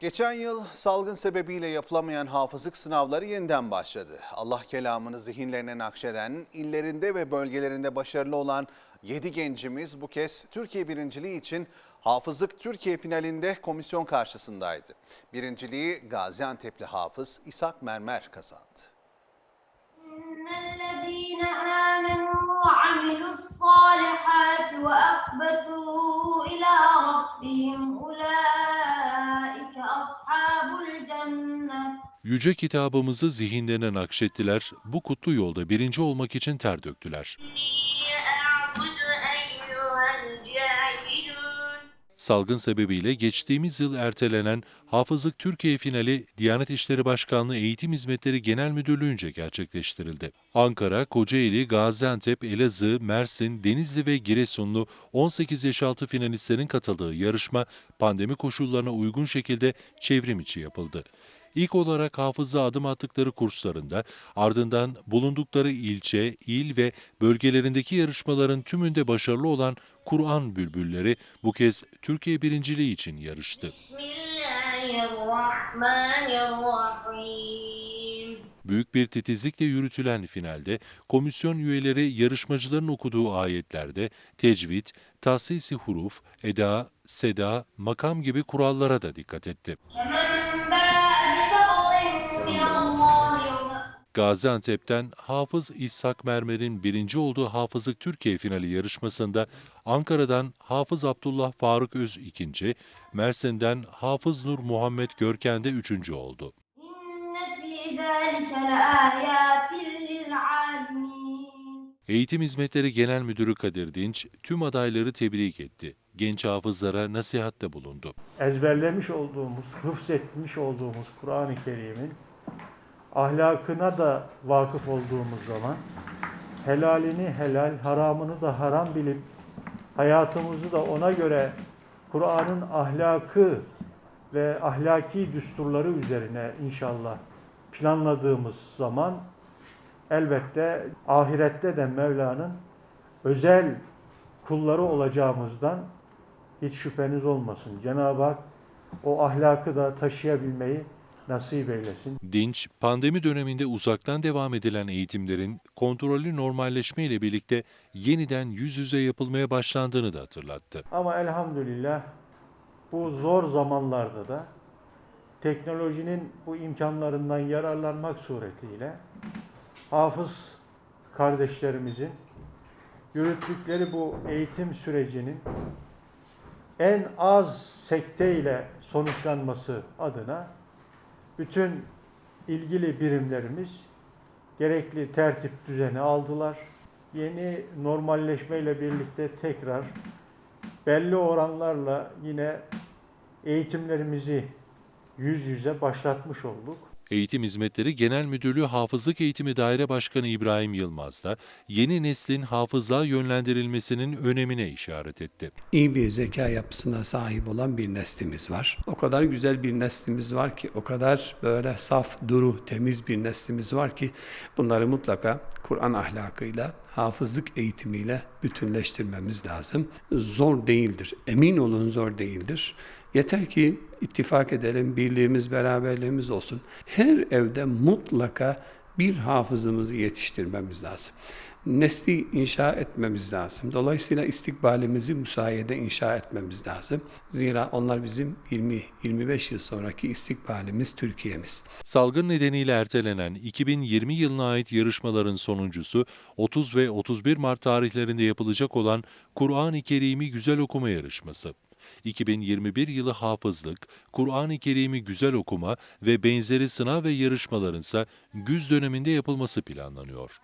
Geçen yıl salgın sebebiyle yapılamayan hafızlık sınavları yeniden başladı. Allah kelamını zihinlerine nakşeden, illerinde ve bölgelerinde başarılı olan 7 gencimiz bu kez Türkiye birinciliği için Hafızlık Türkiye finalinde komisyon karşısındaydı. Birinciliği Gaziantep'li hafız İshak Mermer kazandı. Yüce kitabımızı zihinlerine nakşettiler, bu kutlu yolda birinci olmak için ter döktüler. Salgın sebebiyle geçtiğimiz yıl ertelenen Hafızlık Türkiye finali Diyanet İşleri Başkanlığı Eğitim Hizmetleri Genel Müdürlüğü'nce gerçekleştirildi. Ankara, Kocaeli, Gaziantep, Elazığ, Mersin, Denizli ve Giresunlu 18 yaş altı finalistlerin katıldığı yarışma pandemi koşullarına uygun şekilde çevrim içi yapıldı. İlk olarak hafıza adım attıkları kurslarında, ardından bulundukları ilçe, il ve bölgelerindeki yarışmaların tümünde başarılı olan Kur'an bülbülleri bu kez Türkiye birinciliği için yarıştı. Büyük bir titizlikle yürütülen finalde komisyon üyeleri yarışmacıların okuduğu ayetlerde tecvid, tahsisi huruf, eda, seda, makam gibi kurallara da dikkat etti. Kemal. Gaziantep'ten Hafız İshak Mermer'in birinci olduğu Hafızlık Türkiye finali yarışmasında Ankara'dan Hafız Abdullah Faruk Öz ikinci, Mersin'den Hafız Nur Muhammed Görken de üçüncü oldu. Eğitim Hizmetleri Genel Müdürü Kadir Dinç tüm adayları tebrik etti. Genç hafızlara nasihatte bulundu. Ezberlemiş olduğumuz, hıfzetmiş olduğumuz Kur'an-ı Kerim'in ahlakına da vakıf olduğumuz zaman helalini helal, haramını da haram bilip hayatımızı da ona göre Kur'an'ın ahlakı ve ahlaki düsturları üzerine inşallah planladığımız zaman elbette ahirette de Mevla'nın özel kulları olacağımızdan hiç şüpheniz olmasın. Cenab-ı Hak o ahlakı da taşıyabilmeyi nasip eylesin. Dinç, pandemi döneminde uzaktan devam edilen eğitimlerin kontrollü normalleşme ile birlikte yeniden yüz yüze yapılmaya başlandığını da hatırlattı. Ama elhamdülillah bu zor zamanlarda da teknolojinin bu imkanlarından yararlanmak suretiyle hafız kardeşlerimizin yürüttükleri bu eğitim sürecinin en az sekteyle sonuçlanması adına bütün ilgili birimlerimiz gerekli tertip düzeni aldılar. Yeni normalleşmeyle birlikte tekrar belli oranlarla yine eğitimlerimizi yüz yüze başlatmış olduk. Eğitim Hizmetleri Genel Müdürlüğü Hafızlık Eğitimi Daire Başkanı İbrahim Yılmaz da yeni neslin hafızlığa yönlendirilmesinin önemine işaret etti. iyi bir zeka yapısına sahip olan bir neslimiz var. O kadar güzel bir neslimiz var ki, o kadar böyle saf, duru, temiz bir neslimiz var ki bunları mutlaka Kur'an ahlakıyla, hafızlık eğitimiyle bütünleştirmemiz lazım. Zor değildir. Emin olun zor değildir. Yeter ki ittifak edelim, birliğimiz, beraberliğimiz olsun. Her evde mutlaka bir hafızımızı yetiştirmemiz lazım nesli inşa etmemiz lazım. Dolayısıyla istikbalimizi bu sayede inşa etmemiz lazım. Zira onlar bizim 20-25 yıl sonraki istikbalimiz, Türkiye'miz. Salgın nedeniyle ertelenen 2020 yılına ait yarışmaların sonuncusu 30 ve 31 Mart tarihlerinde yapılacak olan Kur'an-ı Kerim'i Güzel Okuma yarışması. 2021 yılı hafızlık, Kur'an-ı Kerim'i güzel okuma ve benzeri sınav ve yarışmalarınsa güz döneminde yapılması planlanıyor.